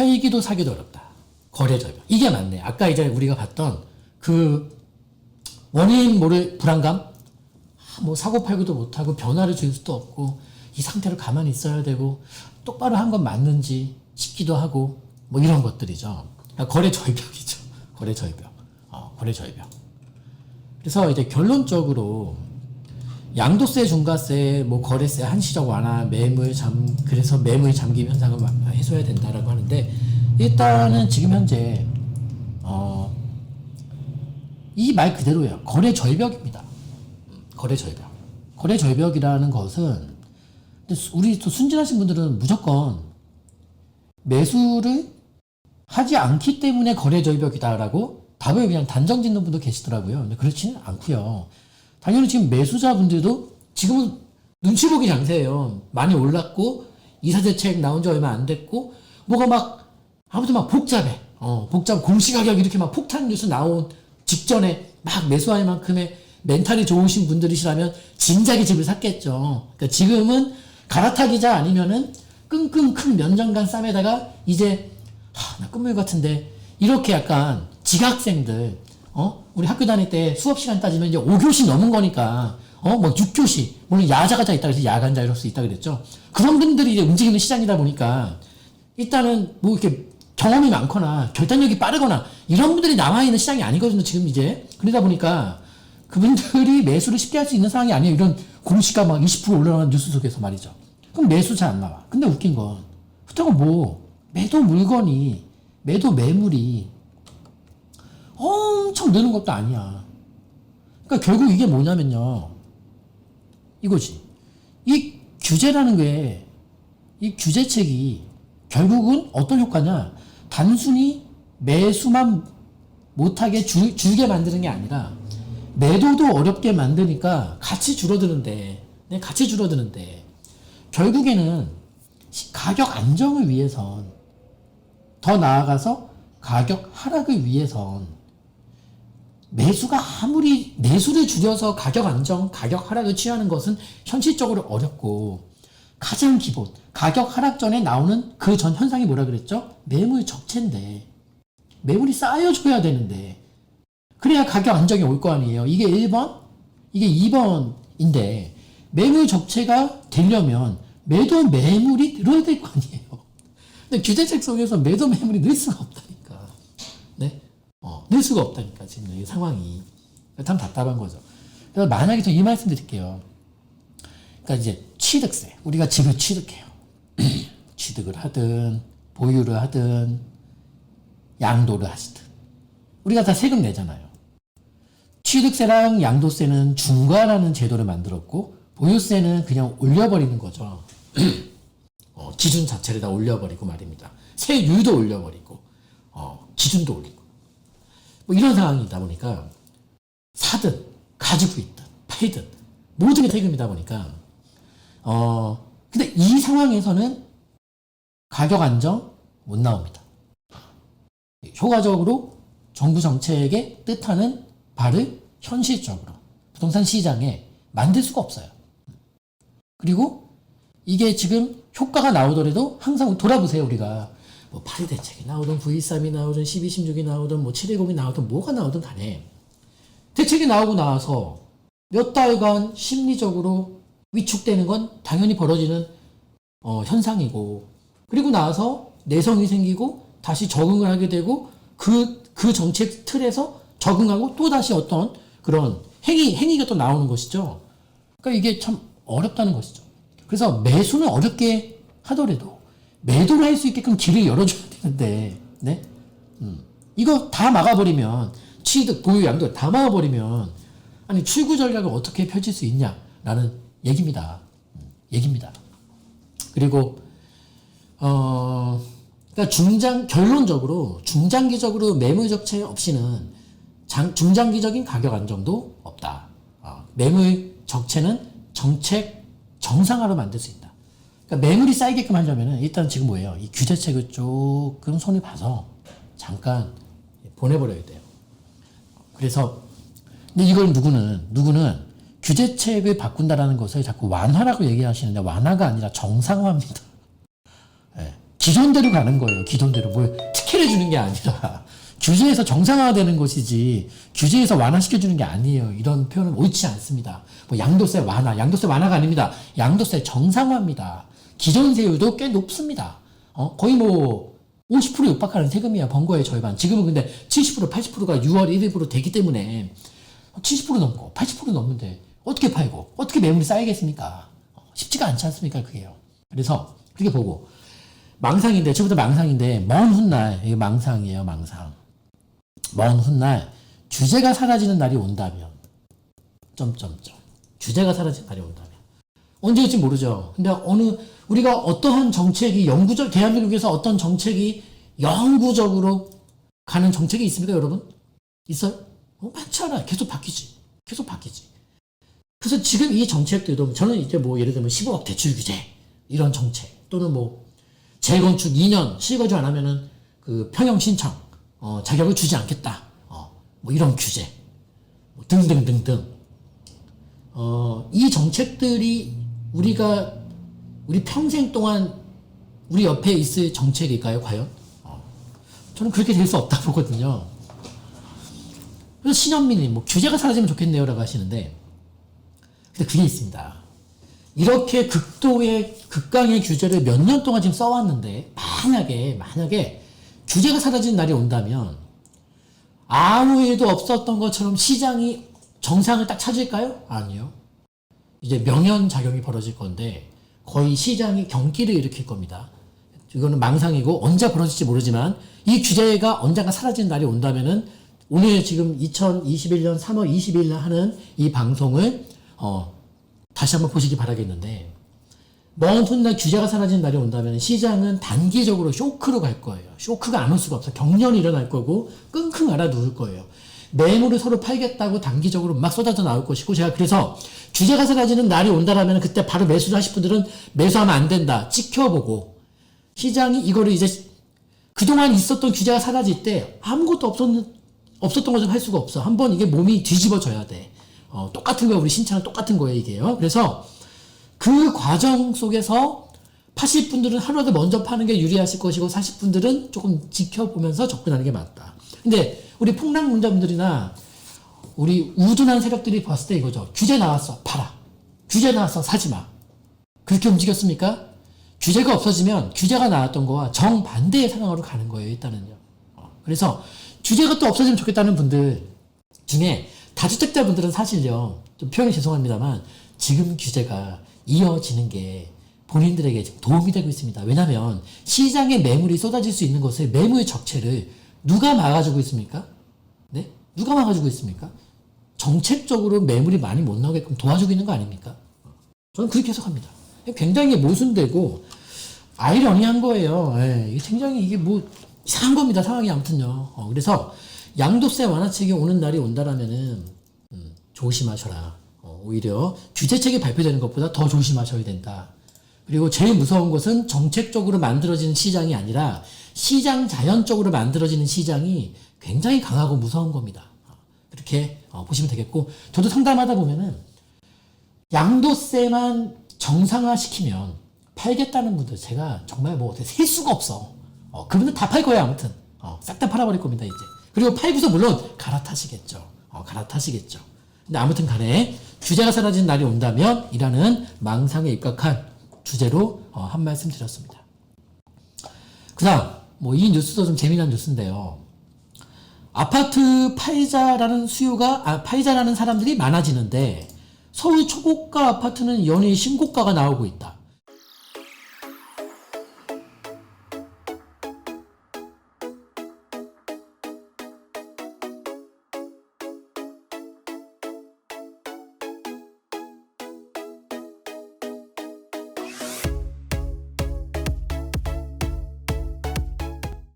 팔기도 사기도 어렵다. 거래 절벽. 이게 맞네. 아까 이제 우리가 봤던 그 원인 모를 불안감, 아, 뭐 사고 팔기도 못하고 변화를 줄 수도 없고 이 상태로 가만히 있어야 되고 똑바로 한 건 맞는지 싶기도 하고 뭐 이런 것들이죠. 그러니까 거래 절벽이죠. 거래 절벽. 어, 거래 절벽. 그래서 이제 결론적으로 양도세, 중과세, 뭐 거래세 한시적 완화, 매물 잠 그래서 매물 잠김 현상을 마- 해소해야 된다라고 하는데 일단은 지금 현재 어, 이 말 그대로예요. 거래 절벽입니다. 음, 거래 절벽. 거래 절벽이라는 것은 우리 또 순진하신 분들은 무조건 매수를 하지 않기 때문에 거래 절벽이다라고 답을 그냥 단정 짓는 분도 계시더라고요. 근데 그렇지는 않고요. 당연히 지금 매수자분들도 지금은 눈치 보기 장세예요. 많이 올랐고 이사대책 나온 지 얼마 안 됐고 뭐가 막 아무튼 막 복잡해. 어, 복잡 공시가격 이렇게 막 폭탄 뉴스 나온 직전에 막 매수할 만큼의 멘탈이 좋으신 분들이시라면 진작에 집을 샀겠죠. 그러니까 지금은 갈아타기자 아니면은 끙끙 큰 면장간 쌈에다가 이제 하, 나 끝물 같은데 이렇게 약간 지각생들 어? 우리 학교 다닐 때 수업 시간 따지면 이제 5교시 넘은 거니까 어 뭐 6교시 물론 야자가 있다 그래서 야간자 이럴 수 있다 그랬죠. 그런 분들이 이제 움직이는 시장이다 보니까 일단은 뭐 이렇게 경험이 많거나 결단력이 빠르거나 이런 분들이 남아 있는 시장이 아니거든요 지금 이제. 그러다 보니까 그분들이 매수를 쉽게 할 수 있는 상황이 아니에요. 이런 공시가 막 20% 올라가는 뉴스 속에서 말이죠. 그럼 매수 잘 안 나와. 근데 웃긴 건 그렇다고 뭐 매도 물건이 매도 매물이 엄청 느는 것도 아니야. 그러니까 결국 이게 뭐냐면요. 이거지. 이 규제라는 게 이 규제책이 결국은 어떤 효과냐? 단순히 매수만 못하게 줄, 줄게 만드는 게 아니라 매도도 어렵게 만드니까 같이 줄어드는데, 네, 같이 줄어드는데 결국에는 시- 가격 안정을 위해선 더 나아가서 가격 하락을 위해선 매수가 아무리 매수를 줄여서 가격 안정, 가격 하락을 취하는 것은 현실적으로 어렵고 가장 기본 가격 하락 전에 나오는 그 전 현상이 뭐라 그랬죠? 매물 적체인데 매물이 쌓여줘야 되는데 그래야 가격 안정이 올 거 아니에요. 이게 1번, 이게 2번인데 매물 적체가 되려면 매도 매물이 늘어야 될 거 아니에요. 근데 규제책 속에서 매도 매물이 늘 수가 없다니까. 네? 어, 늘 수가 없다니까, 지금 이 상황이. 참 답답한 거죠. 그래서 만약에 저 이 말씀 드릴게요. 그러니까 이제 취득세. 우리가 집을 취득해요. 취득을 하든, 보유를 하든, 양도를 하시든. 우리가 다 세금 내잖아요. 취득세랑 양도세는 중과라는 제도를 만들었고, 보유세는 그냥 올려버리는 거죠. 어, 기준 자체를 다 올려버리고 말입니다. 세율도 올려버리고, 어, 기준도 올리고. 뭐 이런 상황이다 보니까 사든, 가지고 있든, 팔든, 모든 게 세금이다 보니까, 어, 근데 이 상황에서는 가격 안정 못 나옵니다. 효과적으로 정부 정책의 뜻하는 바를 현실적으로 부동산 시장에 만들 수가 없어요. 그리고 이게 지금 효과가 나오더라도 항상 돌아보세요, 우리가. 뭐 파리 대책이 나오든 V3이 나오든 12, 16이 나오든 뭐 710이 나오든 뭐가 나오든 간에 대책이 나오고 나서 몇 달간 심리적으로 위축되는 건 당연히 벌어지는 어, 현상이고 그리고 나서 내성이 생기고 다시 적응을 하게 되고 그, 그 정책 틀에서 적응하고 또 다시 어떤 그런 행위, 행위가 또 나오는 것이죠. 그러니까 이게 참 어렵다는 것이죠. 그래서 매수는 어렵게 하더라도 매도를 할 수 있게끔 길을 열어줘야 되는데, 네? 음. 이거 다 막아버리면, 취득, 보유, 양도 다 막아버리면, 아니, 출구 전략을 어떻게 펼칠 수 있냐라는 얘기입니다. 음, 얘기입니다. 그리고, 어, 그러니까 중장, 결론적으로, 중장기적으로 매물 적체 없이는 장, 중장기적인 가격 안정도 없다. 어, 매물 적체는 정책 정상화로 만들 수 있다. 그러니까 매물이 쌓이게끔 하려면 일단 지금 뭐예요? 이 규제책을 조금 손을 봐서 잠깐 보내버려야 돼요. 그래서 근데 이걸 누구는 누구는 규제책을 바꾼다라는 것을 자꾸 완화라고 얘기하시는데 완화가 아니라 정상화입니다. 예, 기존대로 가는 거예요. 기존대로 뭘 특혜를 주는 게 아니라 규제에서 정상화되는 것이지 규제에서 완화시켜 주는 게 아니에요. 이런 표현은 옳지 않습니다. 뭐 양도세 완화, 양도세 완화가 아닙니다. 양도세 정상화입니다. 기존 세율도 꽤 높습니다. 어, 거의 뭐 50% 육박하는 세금이야 번거의 절반. 지금은 근데 70% 80%가 6월 1일부로 되기 때문에 70% 넘고 80% 넘는데 어떻게 팔고 어떻게 매물이 쌓이겠습니까? 어, 쉽지가 않지 않습니까? 그게요. 그래서 그렇게 보고 망상인데 저부터 망상인데 먼 훗날 이게 망상이에요 망상. 먼 훗날 규제가 사라지는 날이 온다면 점점점 규제가 사라지는 날이 온다면 언제일지 모르죠. 근데 어느 우리가 어떠한 정책이 영구적 대한민국에서 어떤 정책이 영구적으로 가는 정책이 있습니까, 여러분? 있어요? 어, 많지 않아. 계속 바뀌지. 계속 바뀌지. 그래서 지금 이 정책들도 저는 이제 뭐 예를 들면 15억 대출 규제 이런 정책 또는 뭐 재건축 2년 실거주 안 하면은 그 평형 신청 어, 자격을 주지 않겠다. 어, 뭐 이런 규제 뭐 등등등등 어, 이 정책들이 우리가 우리 평생 동안 우리 옆에 있을 정책일까요, 과연? 어, 저는 그렇게 될 수 없다 보거든요. 그래서 신현민님, 뭐, 규제가 사라지면 좋겠네요, 라고 하시는데, 근데 그게 있습니다. 이렇게 극도의, 극강의 규제를 몇 년 동안 지금 써왔는데, 만약에, 만약에, 규제가 사라지는 날이 온다면, 아무 일도 없었던 것처럼 시장이 정상을 딱 찾을까요? 아니요. 이제 명연작용이 벌어질 건데 거의 시장이 경기를 일으킬 겁니다. 이거는 망상이고 언제 벌어질지 모르지만 이 규제가 언젠가 사라지는 날이 온다면은 오늘 지금 2021년 3월 20일 날 하는 이 방송을 어 다시 한번 보시기 바라겠는데 먼 훗날 규제가 사라지는 날이 온다면 시장은 단기적으로 쇼크로 갈 거예요. 쇼크가 안 올 수가 없어. 경련이 일어날 거고 끙끙 앓아 누울 거예요. 매물을 서로 팔겠다고 단기적으로 막 쏟아져 나올 것이고 제가 그래서 규제가 사라지는 날이 온다라면 그때 바로 매수를 하실 분들은 매수하면 안 된다. 지켜보고 시장이 이거를 이제 그동안 있었던 규제가 사라질 때 아무것도 없었는 없었던 것을 할 수가 없어. 한번 이게 몸이 뒤집어져야 돼. 어, 똑같은 거야. 우리 신체는 똑같은 거예요, 이게요. 그래서 그 과정 속에서 파실 분들은 하루라도 먼저 파는 게 유리하실 것이고 사실 분들은 조금 지켜보면서 접근하는 게 맞다. 근데 우리 폭락론자분들이나 우리 우둔한 세력들이 봤을 때 이거죠. 규제 나왔어. 팔아. 규제 나왔어. 사지 마. 그렇게 움직였습니까? 규제가 없어지면 규제가 나왔던 거와 정반대의 상황으로 가는 거예요. 일단은요. 어, 그래서 규제가 또 없어지면 좋겠다는 분들 중에 다주택자 분들은 사실요. 좀 표현이 죄송합니다만 지금 규제가 이어지는 게 본인들에게 도움이 되고 있습니다. 왜냐하면 시장에 매물이 쏟아질 수 있는 것을 매물 적체를 누가 막아주고 있습니까? 네? 누가 막아주고 있습니까? 정책적으로 매물이 많이 못 나오게끔 도와주고 있는 거 아닙니까? 저는 그렇게 해석합니다. 굉장히 모순되고 아이러니한 거예요. 예, 굉장히 이게 뭐 이상한 겁니다. 상황이 아무튼요. 어, 그래서 양도세 완화책이 오는 날이 온다라면은 음, 조심하셔라. 어, 오히려 규제책이 발표되는 것보다 더 조심하셔야 된다. 그리고 제일 무서운 것은 정책적으로 만들어지는 시장이 아니라 시장 자연적으로 만들어지는 시장이 굉장히 강하고 무서운 겁니다. 어, 그렇게 어, 보시면 되겠고, 저도 상담하다 보면은 양도세만 정상화시키면 팔겠다는 분들 제가 정말 뭐 셀 수가 없어. 어, 그분들 다 팔 거예요, 아무튼. 어, 싹 다 팔아버릴 겁니다, 이제. 그리고 팔고서 물론 갈아타시겠죠. 어, 갈아타시겠죠. 근데 아무튼 간에 규제가 사라지는 날이 온다면 이라는 망상에 입각한 주제로 어, 한 말씀 드렸습니다. 그 다음, 뭐 이 뉴스도 좀 재미난 뉴스인데요. 아파트 팔자라는 수요가, 아, 팔자라는 사람들이 많아지는데 서울 초고가 아파트는 연일 신고가가 나오고 있다.